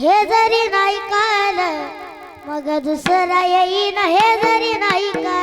हे जरी नाही काल मग दुसरा येईन हे जरी नाही काल